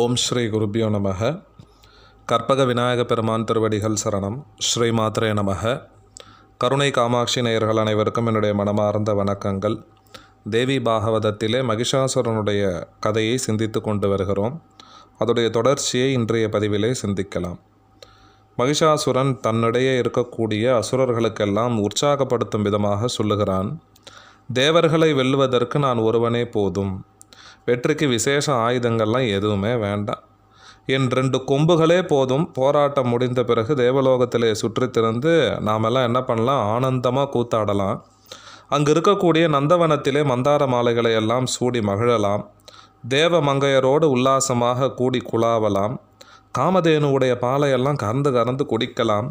ஓம் ஸ்ரீ குருபியோ நமக. கற்பக விநாயக பெருமான் திருவடிகள் சரணம். ஸ்ரீ மாத்ரே நமக. கருணை காமாட்சி நேயர்கள் அனைவருக்கும் என்னுடைய மனமார்ந்த வணக்கங்கள். தேவி பாகவதத்திலே மகிஷாசுரனுடைய கதையை சிந்தித்து கொண்டு வருகிறோம். அதோடைய தொடர்ச்சியை இன்றைய பதிவிலே சிந்திக்கலாம். மகிஷாசுரன் தன்னிடையே இருக்கக்கூடிய அசுரர்களுக்கெல்லாம் உற்சாகப்படுத்தும் விதமாக சொல்லுகிறான் தேவர்களை வெல்லுவதற்கு நான் ஒருவனே போதும். வெற்றிக்கு விசேஷ ஆயுதங்கள்லாம் எதுவுமே வேண்டாம். என் ரெண்டு கொம்புகளே போதும். போராட்டம் முடிந்த பிறகு தேவலோகத்திலே சுற்றி திறந்து நாமெல்லாம் என்ன பண்ணலாம்? ஆனந்தமாக கூத்தாடலாம். அங்கு இருக்கக்கூடிய நந்தவனத்திலே மந்தார மாலைகளை எல்லாம் சூடி மகிழலாம். தேவ மங்கையரோடு உல்லாசமாக கூடி குழாவலாம். காமதேனுவுடைய பாலையெல்லாம் கறந்து கறந்து குடிக்கலாம்.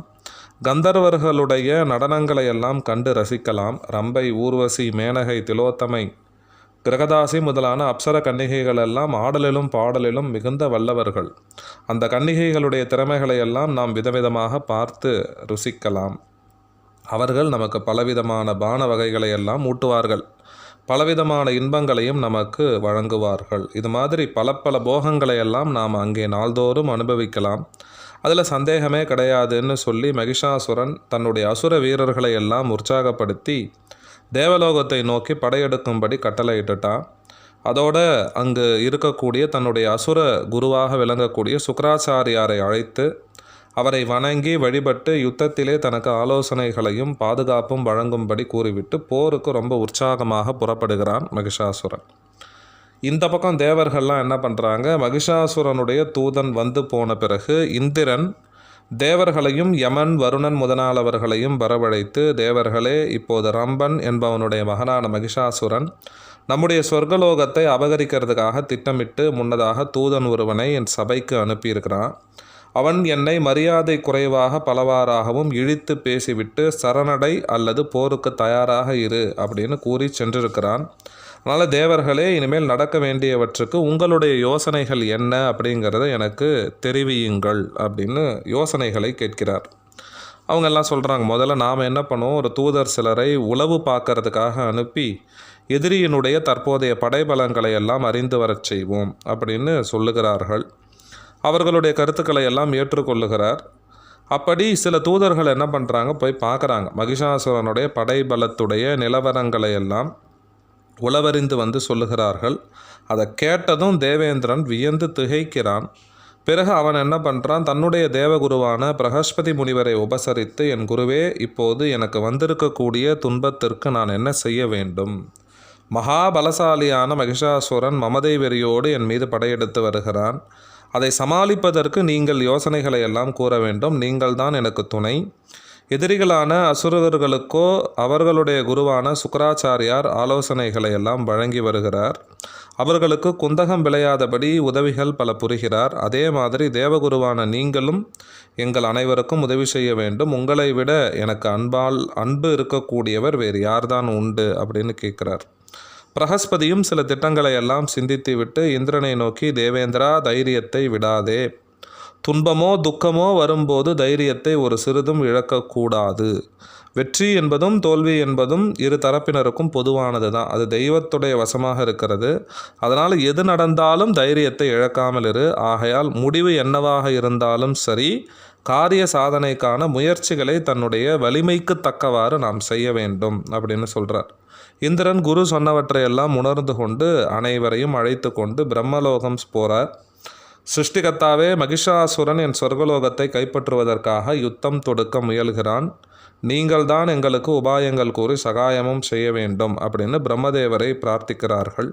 கந்தர்வர்களுடைய நடனங்களை எல்லாம் கண்டு ரசிக்கலாம். ரம்பை ஊர்வசி மேனகை திலோத்தமை கிரகதாசி முதலான அப்சர கன்னிகைகள் எல்லாம் ஆடலிலும் பாடலிலும் மிகுந்த வல்லவர்கள். அந்த கன்னிகைகளுடைய திறமைகளை எல்லாம் நாம் விதவிதமாக பார்த்து ருசிக்கலாம். அவர்கள் நமக்கு பலவிதமான பான வகைகளை எல்லாம் ஊட்டுவார்கள். பலவிதமான இன்பங்களையும் நமக்கு வழங்குவார்கள். இது மாதிரி பல பல போகங்களை எல்லாம் நாம் அங்கே நாள்தோறும் அனுபவிக்கலாம். அதில் சந்தேகமே கிடையாதுன்னு சொல்லி மகிஷாசுரன் தன்னுடைய அசுர வீரர்களை எல்லாம் உற்சாகப்படுத்தி தேவலோகத்தை நோக்கி படையெடுக்கும்படி கட்டளையிட்டுட்டான் அதோட அங்கு இருக்கக்கூடிய தன்னுடைய அசுர குருவாக விளங்கக்கூடிய சுக்கராச்சாரியாரை அழைத்து அவரை வணங்கி வழிபட்டு யுத்தத்திலே தனக்கு ஆலோசனைகளையும் பாதுகாப்பும் வழங்கும்படி கூறிவிட்டு போருக்கு ரொம்ப உற்சாகமாக புறப்படுகிறான் மகிஷாசுரன். இந்த பக்கம் தேவர்கள்லாம் என்ன பண்ணுறாங்க மகிஷாசுரனுடைய தூதன் வந்து போன பிறகு இந்திரன் தேவர்களையும் யமன் வருணன் முதலாளவர்களையும் வரவழைத்து தேவர்களே இப்போது ரம்பன் என்பவனுடைய மகனான மகிஷாசுரன் நம்முடைய சொர்க்கலோகத்தை அபகரிக்கிறதுக்காக திட்டமிட்டு முன்னதாக தூதன் ஒருவனை என் சபைக்கு அனுப்பியிருக்கிறான். அவன் என்னை மரியாதை குறைவாக பலவாறாகவும் இழித்து பேசிவிட்டு சரணடை அல்லது போருக்கு தயாராக இரு அப்படின்னு கூறி சென்றிருக்கிறான். அதனால் தேவர்களே இனிமேல் நடக்க வேண்டியவற்றுக்கு உங்களுடைய யோசனைகள் என்ன அப்படிங்கிறத எனக்கு தெரிவியுங்கள் அப்படின்னு யோசனைகளை கேட்கிறார். அவங்க எல்லாம் சொல்கிறாங்க முதல்ல நாம் என்ன பண்ணுவோம்? ஒரு தூதர் சிலரை உளவு பார்க்கறதுக்காக அனுப்பி எதிரியினுடைய தற்போதைய படைபலங்களை எல்லாம் அறிந்து வரச் செய்வோம் அப்படின்னு சொல்லுகிறார்கள். அவர்களுடைய கருத்துக்களை எல்லாம் ஏற்றுக்கொள்ளுகிறார். அப்படி சில தூதர்கள் என்ன பண்ணுறாங்க போய் பார்க்குறாங்க. மகிஷாசுரனுடைய படைபலத்துடைய நிலவரங்களை எல்லாம் உளவறிந்து வந்து சொல்லுகிறார்கள். அதை கேட்டதும் தேவேந்திரன் வியந்து திகைக்கிறான். பிறகு அவன் என்ன பண்ணுறான் தன்னுடைய தேவகுருவான பிரகஸ்பதி முனிவரை உபசரித்து என் குருவே இப்போது எனக்கு வந்திருக்கக்கூடிய துன்பத்திற்கு நான் என்ன செய்ய வேண்டும்? மகாபலசாலியான மகிஷாசுரன் மமதை வெறியோடு என் மீது படையெடுத்து வருகிறான். அதை சமாளிப்பதற்கு நீங்கள் யோசனைகளை எல்லாம் கூற வேண்டும். நீங்கள்தான் எனக்கு துணை. எதிரிகளான அசுரர்களுக்கோ அவர்களுடைய குருவான சுக்கராச்சாரியார் ஆலோசனைகளை எல்லாம் வழங்கி வருகிறார். அவர்களுக்கு குந்தகம் விளையாதபடி உதவிகள் பல புரிகிறார். அதே மாதிரி தேவகுருவான நீங்களும் எங்கள் அனைவருக்கும் உதவி செய்ய வேண்டும். உங்களை விட எனக்கு அன்பால் அன்பு இருக்கக்கூடியவர் வேறு யார்தான் உண்டு? அப்படின்னு கேட்குறார். பிரகஸ்பதியும் சில திட்டங்களை எல்லாம் சிந்தித்துவிட்டு இந்திரனை நோக்கி தேவேந்திரா தைரியத்தை விடாதே. துன்பமோ துக்கமோ வரும்போது தைரியத்தை ஒரு சிறிதும் இழக்கக்கூடாது. வெற்றி என்பதும் தோல்வி என்பதும் இரு தரப்பினருக்கும் பொதுவானது தான். அது தெய்வத்துடைய வசமாக இருக்கிறது. அதனால் எது நடந்தாலும் தைரியத்தை இழக்காமல் இரு. ஆகையால் முடிவு என்னவாக இருந்தாலும் சரி காரிய சாதனைக்கான முயற்சிகளை தன்னுடைய வலிமைக்கு தக்கவாறு நாம் செய்ய வேண்டும் அப்படின்னு சொல்கிறார் இந்திரன் குரு சொன்னவற்றையெல்லாம் உணர்ந்து கொண்டு அனைவரையும் அழைத்து கொண்டு பிரம்மலோகம் போகிறார் சிருஷ்டிகத்தாவே மகிஷாசுரன் என் சொர்க்கலோகத்தை கைப்பற்றுவதற்காக யுத்தம் தொடுக்க முயல்கிறான். நீங்கள்தான் எங்களுக்கு உபாயங்கள் கூறி சகாயமும் செய்ய வேண்டும் அப்படின்னு பிரம்மதேவரை பிரார்த்திக்கிறார்கள்.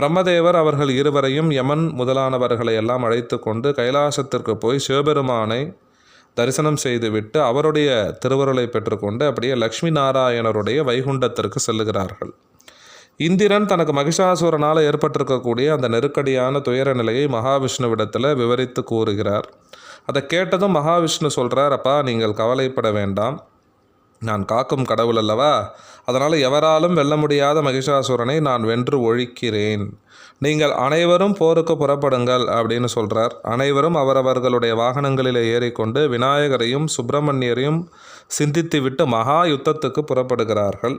பிரம்மதேவர் அவர்கள் இருவரையும் யமன் முதலானவர்களை எல்லாம் அழைத்து கொண்டு கைலாசத்திற்கு போய் சிவபெருமானை தரிசனம் செய்துவிட்டு அவருடைய திருவருளை பெற்றுக்கொண்டு அப்படியே லக்ஷ்மி நாராயணருடைய வைகுண்டத்திற்கு செல்லுகிறார்கள். இந்திரன் தனக்கு மகிஷாசுரனால் ஏற்பட்டிருக்கக்கூடிய அந்த நெருக்கடியான துயர நிலையை மகாவிஷ்ணுவிடத்தில் விவரித்து கூறுகிறார். அதை கேட்டதும் மகாவிஷ்ணு சொல்கிறார் அப்பா நீங்கள் கவலைப்பட வேண்டாம். நான் காக்கும் கடவுள் அல்லவா? அதனால் எவராலும் வெல்ல முடியாத மகிஷாசுரனை நான் வென்று ஒழிக்கிறேன். நீங்கள் அனைவரும் போருக்கு புறப்படுங்கள் அப்படின்னு சொல்கிறார் அனைவரும் அவரவர்களுடைய வாகனங்களில் ஏறிக்கொண்டு விநாயகரையும் சுப்பிரமணியரையும் சிந்தித்துவிட்டு மகா யுத்தத்துக்கு புறப்படுகிறார்கள்.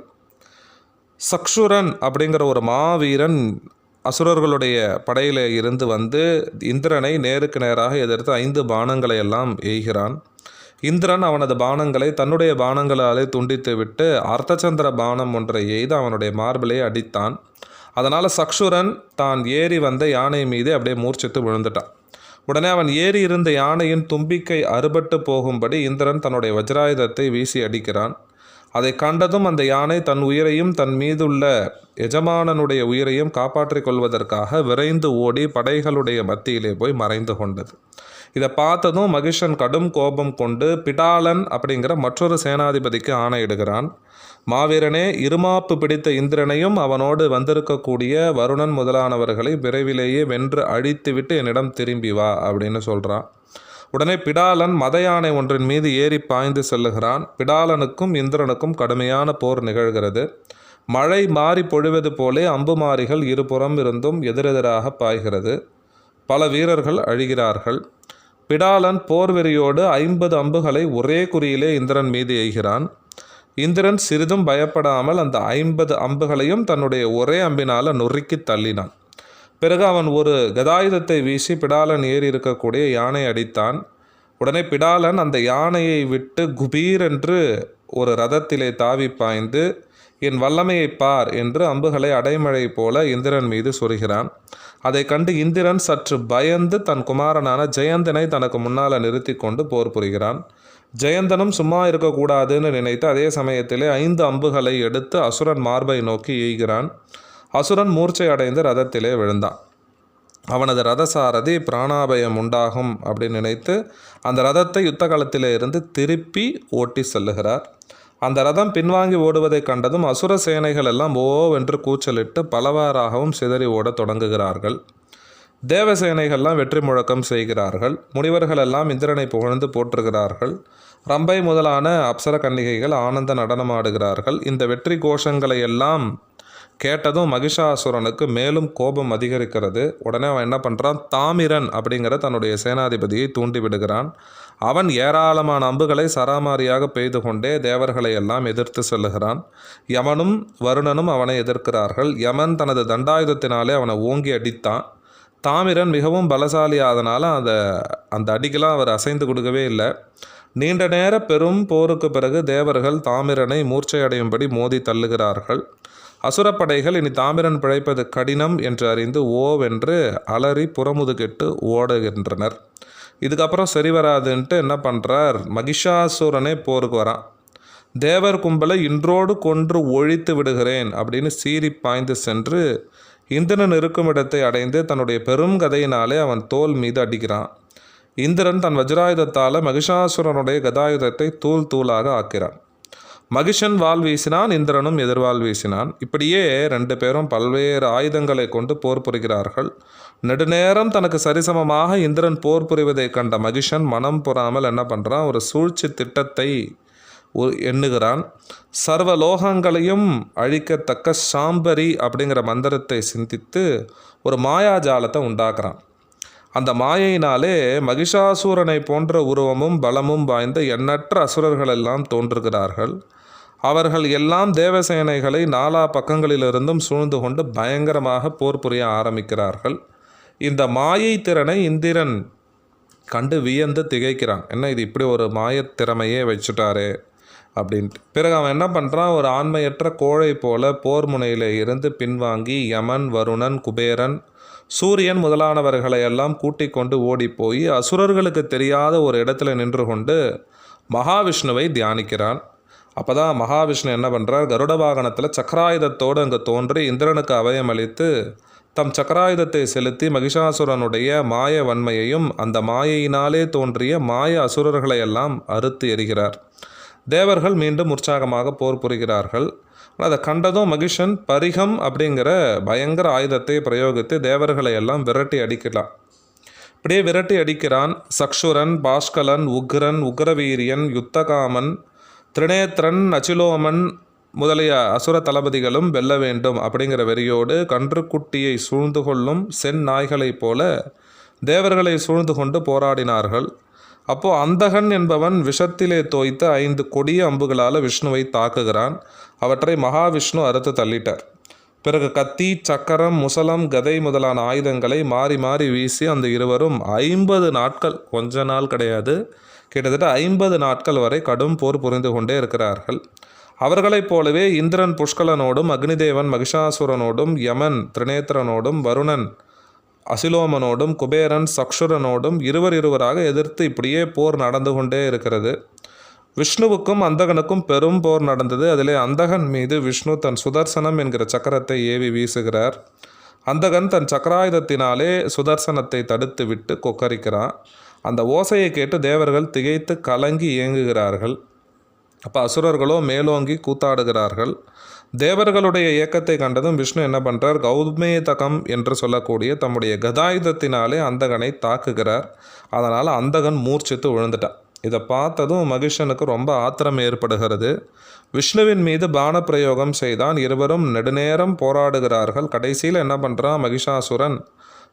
சக்ஷுரன் அப்படிங்கிற ஒரு மாவீரன் அசுரர்களுடைய படையிலே இருந்து வந்து இந்திரனை நேருக்கு நேராக எதிர்த்து ஐந்து பானங்களை எல்லாம் எய்கிறான். இந்திரன் அவனது பானங்களை தன்னுடைய பானங்களாலே துண்டித்து விட்டு அர்த்தச்சந்திர பானம் ஒன்றை எய்து அவனுடைய மார்பிலே அடித்தான். அதனால் சக்ஷுரன் தான் ஏறி வந்த யானை மீது அப்படியே மூர்ச்சித்து விழுந்துட்டான். உடனே அவன் ஏறி இருந்த யானையின் தும்பிக்கை அறுபட்டு போகும்படி இந்திரன் தன்னுடைய வஜ்ராயுதத்தை வீசி அடிக்கிறான். அதை கண்டதும் அந்த யானை தன் உயிரையும் தன் மீதுள்ள எஜமானனுடைய உயிரையும் காப்பாற்றிக் கொள்வதற்காக விரைந்து ஓடி படைகளுடைய மத்தியிலே போய் மறைந்து கொண்டது. இதை பார்த்ததும் மகிஷன் கடும் கோபம் கொண்டு பிடாலன் அப்படிங்கிற மற்றொரு சேனாதிபதிக்கு ஆணையிடுகிறான். மாவீரனே இருமாப்பு பிடித்த இந்திரனையும் அவனோடு வந்திருக்கக்கூடிய வருணன் முதலானவர்களை விரைவிலேயே வென்று அழித்துவிட்டு என்னிடம் திரும்பி வா அப்படின்னு சொல்கிறான் உடனே பிடாலன் மத யானை ஒன்றின் மீது ஏறி பாய்ந்து செல்லுகிறான். பிடாலனுக்கும் இந்திரனுக்கும் கடுமையான போர் நிகழ்கிறது. மழை மாறி பொழிவது போலே அம்புமாரிகள் இருபுறம் இருந்தும் எதிரெதிராக பாய்கிறது. பல வீரர்கள் அழிகிறார்கள். பிடாலன் போர் வெறியோடு ஐம்பது அம்புகளை ஒரே குறியிலே இந்திரன் மீது எய்கிறான். இந்திரன் சிறிதும் பயப்படாமல் அந்த ஐம்பது அம்புகளையும் தன்னுடைய ஒரே அம்பினால் நொறுக்கி தள்ளினான். பிறகு அவன் ஒரு கதாயுதத்தை வீசி பிடாலன் ஏறி இருக்கக்கூடிய யானை அடித்தான். உடனே பிடாலன் அந்த யானையை விட்டு குபீர் என்று ஒரு ரதத்திலே தாவி பாய்ந்து என் வல்லமையை பார் என்று அம்புகளை அடைமழை போல இந்திரன் மீது சொருகிறான். அதை கண்டு இந்திரன் சற்று பயந்து தன் குமாரனான ஜெயந்தனை தனக்கு முன்னால் நிறுத்தி கொண்டு போர் புரிகிறான். ஜெயந்தனும் சும்மா இருக்கக்கூடாதுன்னு நினைத்து அதே சமயத்திலே ஐந்து அம்புகளை எடுத்து அசுரன் மார்பை நோக்கி எய்கிறான். அசுரன் மூர்ச்சை அடைந்து ரதத்திலே விழுந்தான். அவனது ரதசாரதி பிராணாபயம் உண்டாகும் அப்படின்னு நினைத்து அந்த ரதத்தை யுத்த காலத்திலே இருந்து திருப்பி ஓட்டி செல்லுகிறார். அந்த ரதம் பின்வாங்கி ஓடுவதைக் கண்டதும் அசுர சேனைகள் எல்லாம் ஓவென்று கூச்சலிட்டு பலவாறாகவும் சிதறி ஓடத் தொடங்குகிறார்கள். தேவசேனைகள்லாம் வெற்றி முழக்கம் செய்கிறார்கள். முனிவர்கள் எல்லாம் இந்திரனை புகழ்ந்து போற்றுகிறார்கள். ரம்பை முதலான அப்சர கன்னிகைகள் ஆனந்த நடனமாடுகிறார்கள். இந்த வெற்றி கோஷங்களை எல்லாம் கேட்டதும் மகிஷாசுரனுக்கு மேலும் கோபம் அதிகரிக்கிறது. உடனே அவன் என்ன பண்ணுறான் தாமிரன் அப்படிங்கிற தன்னுடைய சேனாதிபதியை தூண்டி விடுகிறான். அவன் ஏராளமான அம்புகளை சராமாரியாக பெய்து கொண்டே தேவர்களை எல்லாம் எதிர்த்து செல்லுகிறான். யமனும் வருணனும் அவனை எதிர்க்கிறார்கள். யமன் தனது தண்டாயுதத்தினாலே அவனை ஓங்கி அடித்தான். தாமிரன் மிகவும் பலசாலி ஆதனால அந்த அந்த அடிக்கெலாம் அவர் அசைந்து கொடுக்கவே இல்லை. நீண்ட நேர பெரும் போருக்கு பிறகு தேவர்கள் தாமிரனை மூர்ச்சையடையும்படி மோதி தள்ளுகிறார்கள். அசுரப்படைகள் இனி தாமிரன் பிழைப்பது கடினம் என்று அறிந்து ஓவென்று அலறி புறமுதுகிட்டு ஓடுகின்றனர். இதுக்கப்புறம் சரி வராதுன்ட்டு என்ன பண்ணுறார் மகிஷாசுரனே போருக்கு வரான். தேவர் கும்பலை இன்றோடு கொன்று ஒழித்து விடுகிறேன் அப்படின்னு சீறி பாய்ந்து சென்று இந்திரன் இருக்கும் இடத்தை அடைந்து தன்னுடைய பெரும் கதையினாலே அவன் தோல் மீது அடிக்கிறான். இந்திரன் தன் வஜ்ராயுதத்தால் மகிஷாசுரனுடைய கதாயுதத்தை தூள் தூளாக ஆக்கிறான். மகிஷன் வால் வீசினான் இந்திரனும் எதிர்வால் வீசினான். இப்படியே ரெண்டு பேரும் பல்வேறு ஆயுதங்களை கொண்டு போர் புரிகிறார்கள். நெடுநேரம் தனக்கு சரிசமமாக இந்திரன் போர் புரிவதை கண்ட மகிஷன் மனம் புறாமல் என்ன பண்ணுறான் ஒரு சூழ்ச்சி திட்டத்தை ஒ- எண்ணுகிறான். சர்வ லோகங்களையும் அழிக்கத்தக்க சாம்பரி அப்படிங்கிற மந்திரத்தை சிந்தித்து ஒரு மாயாஜாலத்தை உண்டாக்குறான். அந்த மாயையினாலே மகிஷாசூரனை போன்ற உருவமும் பலமும் வாய்ந்த எண்ணற்ற அசுரர்கள் எல்லாம் தோன்றுகிறார்கள். அவர்கள் எல்லாம் தேவசேனைகளை நாலா பக்கங்களிலிருந்தும் சூழ்ந்து கொண்டு பயங்கரமாக போர் புரிய ஆரம்பிக்கிறார்கள். இந்த மாயை திறனை இந்திரன் கண்டு வியந்து திகைக்கிறான். என்ன இது இப்படி ஒரு மாயத் திறமையே வச்சுட்டாரே அப்படின்ட்டு. பிறகு அவன் என்ன பண்ணுறான் ஒரு ஆண்மையற்ற கோழை போல போர் முனையில் இருந்து பின்வாங்கி யமன் வருணன் குபேரன் சூரியன் முதலானவர்களை எல்லாம் கூட்டிக் கொண்டு ஓடி போய் அசுரர்களுக்கு தெரியாத ஒரு இடத்துல நின்று கொண்டு மகாவிஷ்ணுவை தியானிக்கிறான். அப்போ தான் மகாவிஷ்ணு என்ன பண்ணுறார் கருட வாகனத்தில் சக்கராயுதத்தோடு அங்கே தோன்றி இந்திரனுக்கு அபயம் அளித்து தம் சக்கராயுதத்தை செலுத்தி மகிஷாசுரனுடைய மாய வன்மையையும் அந்த மாயையினாலே தோன்றிய மாய அசுரர்களை எல்லாம் அறுத்து எறிகிறார். தேவர்கள் மீண்டும் உற்சாகமாக போர் புரிகிறார்கள். அதை கண்டதும் மகிஷன் பரிகம் அப்படிங்கிற பயங்கர ஆயுதத்தை பிரயோகித்து தேவர்களை எல்லாம் விரட்டி அடிக்கலாம். இப்படியே விரட்டி அடிக்கிறான் சக்ஷுரன் பாஷ்கலன் உக்ரன் உக்ரவீரியன் யுத்தகாமன் திரிநேத்திரன் அச்சிலோமன் முதலிய அசுர தளபதிகளும் வெல்ல வேண்டும் அப்படிங்கிற வெறியோடு கன்றுக்குட்டியை சூழ்ந்து கொள்ளும் சென் நாய்களைப் போல தேவர்களை சூழ்ந்து கொண்டு போராடினார்கள். அப்போது அந்தகன் என்பவன் விஷத்திலே தோய்த்த ஐந்து கொடிய அம்புகளால் விஷ்ணுவை தாக்குகிறான். அவற்றை மகாவிஷ்ணு அறுத்து தள்ளிட்டார். பிறகு கத்தி சக்கரம் முசலம் கதை முதலான ஆயுதங்களை மாறி மாறி வீசி அந்த இருவரும் ஐம்பது நாட்கள் கொஞ்ச நாள் கிடையாது கிட்டத்தட்ட ஐம்பது நாட்கள் வரை கடும் போர் புரிந்து கொண்டே இருக்கிறார்கள். அவர்களைப் போலவே இந்திரன் புஷ்கலனோடும் அக்னிதேவன் மகிஷாசுரனோடும் யமன் திரிநேத்திரனோடும் வருணன் அசிலோமனோடும் குபேரன் சக்ஷுரனோடும் இருவர் இருவராக எதிர்த்து இப்படியே போர் நடந்து கொண்டே இருக்கிறது. விஷ்ணுவுக்கும் அந்தகனுக்கும் பெரும் போர் நடந்தது. அதிலே அந்தகன் மீது விஷ்ணு தன் சுதர்சனம் என்கிற சக்கரத்தை ஏவி வீசுகிறார். அந்தகன் தன் சக்கராயுதத்தினாலே சுதர்சனத்தை தடுத்து விட்டு கொக்கரிக்கிறான். அந்த ஓசையை கேட்டு தேவர்கள் திகைத்து கலங்கி இயங்குகிறார்கள். அப்போ அசுரர்களோ மேலோங்கி கூத்தாடுகிறார்கள். தேவர்களுடைய இயக்கத்தை கண்டதும் விஷ்ணு என்ன பண்ணுறார் கௌதமேதகம் என்று சொல்லக்கூடிய தம்முடைய கதாயுதத்தினாலே அந்தகனை தாக்குகிறார். அதனால் அந்தகன் மூர்ச்சித்து விழுந்துட்டான். இதை பார்த்ததும் மகிஷனுக்கு ரொம்ப ஆத்திரம் ஏற்படுகிறது. விஷ்ணுவின் மீது பானப்பிரயோகம் செய்தான் இருவரும் நெடுநேரம் போராடுகிறார்கள். கடைசியில் என்ன பண்ணுறான் மகிஷாசுரன்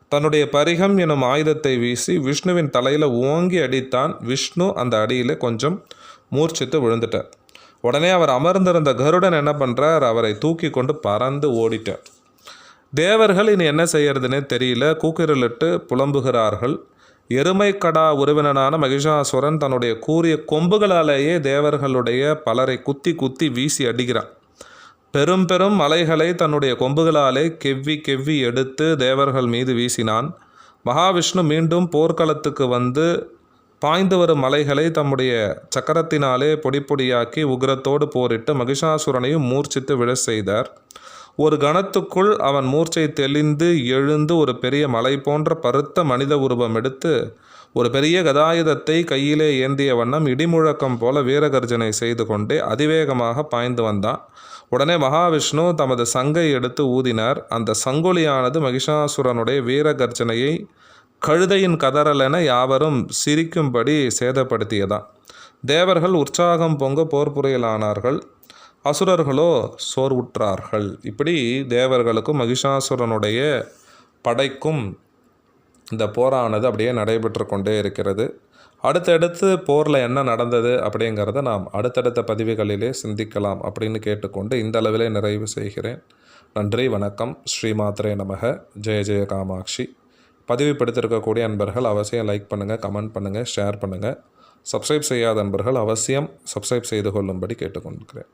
தன்னுடைய பரிகம் எனும் ஆயுதத்தை வீசி விஷ்ணுவின் தலையில் ஓங்கி அடித்தான் விஷ்ணு அந்த அடியில் கொஞ்சம் மூர்ச்சித்து விழுந்துட்டார். உடனே அவர் அமர்ந்திருந்த கருடன் என்ன பண்ணுறார் அவரை தூக்கி கொண்டு பறந்து ஓடிட்டார். தேவர்கள் இனி என்ன செய்யறதுன்னே தெரியல. கூக்கிரலிட்டு புலம்புகிறார்கள். எருமைக்கடா உறவினனான மகிஷாசுரன் தன்னுடைய கூறிய கொம்புகளாலேயே தேவர்களுடைய பலரை குத்தி குத்தி வீசி அடிக்கிறான். பெரும் பெரும் மலைகளை தன்னுடைய கொம்புகளாலே கெவ்வி கெவ்வி எடுத்து தேவர்கள் மீது வீசினான். மகாவிஷ்ணு மீண்டும் போர்க்களத்துக்கு வந்து பாய்ந்து வரும் மலைகளை தம்முடைய சக்கரத்தினாலே பொடி பொடியாக்கி உக்ரத்தோடு போரிட்டு மகிஷாசுரனையும் மூர்ச்சித்து விழ செய்தார். ஒரு கணத்துக்குள் அவன் மூர்ச்சை தெளிந்து எழுந்து ஒரு பெரிய மலை போன்ற பருத்த மனித உருவம் எடுத்து ஒரு பெரிய கதாயுதத்தை கையிலே ஏந்திய வண்ணம் இடிமுழக்கம் போல வீரகர்ஜனை செய்து கொண்டே அதிவேகமாக பாய்ந்து வந்தான். உடனே மகாவிஷ்ணு தமது சங்கை எடுத்து ஊதினார். அந்த சங்கொலியானது மகிஷாசுரனுடைய வீரகர்ஜனையை கழுதையின் கதறலென யாவரும் சிரிக்கும்படி சேதப்படுத்தியதான் தேவர்கள் உற்சாகம் பொங்க போர் அசுரர்களோ சோர்வுற்றார்கள். இப்படி தேவர்களுக்கும் மகிஷாசுரனுடைய படைக்கும் இந்த போரானது அப்படியே நடைபெற்று கொண்டே இருக்கிறது. அடுத்தடுத்து போரில் என்ன நடந்தது அப்படிங்கிறத நாம் அடுத்தடுத்த பதிவுகளிலே சிந்திக்கலாம் அப்படின்னு கேட்டுக்கொண்டு இந்த அளவிலே நிறைவு செய்கிறேன். நன்றி வணக்கம். ஸ்ரீமாத்ரே நமக. ஜெய ஜெய காமாட்சி. பதிவு படுத்திருக்கக்கூடிய அன்பர்கள் அவசியம் லைக் பண்ணுங்கள் கமெண்ட் பண்ணுங்கள் ஷேர் பண்ணுங்கள் சப்ஸ்கிரைப் செய்யாத அன்பர்கள் அவசியம் சப்ஸ்கிரைப் செய்து கொள்ளும்படி கேட்டுக்கொண்டிருக்கிறேன்.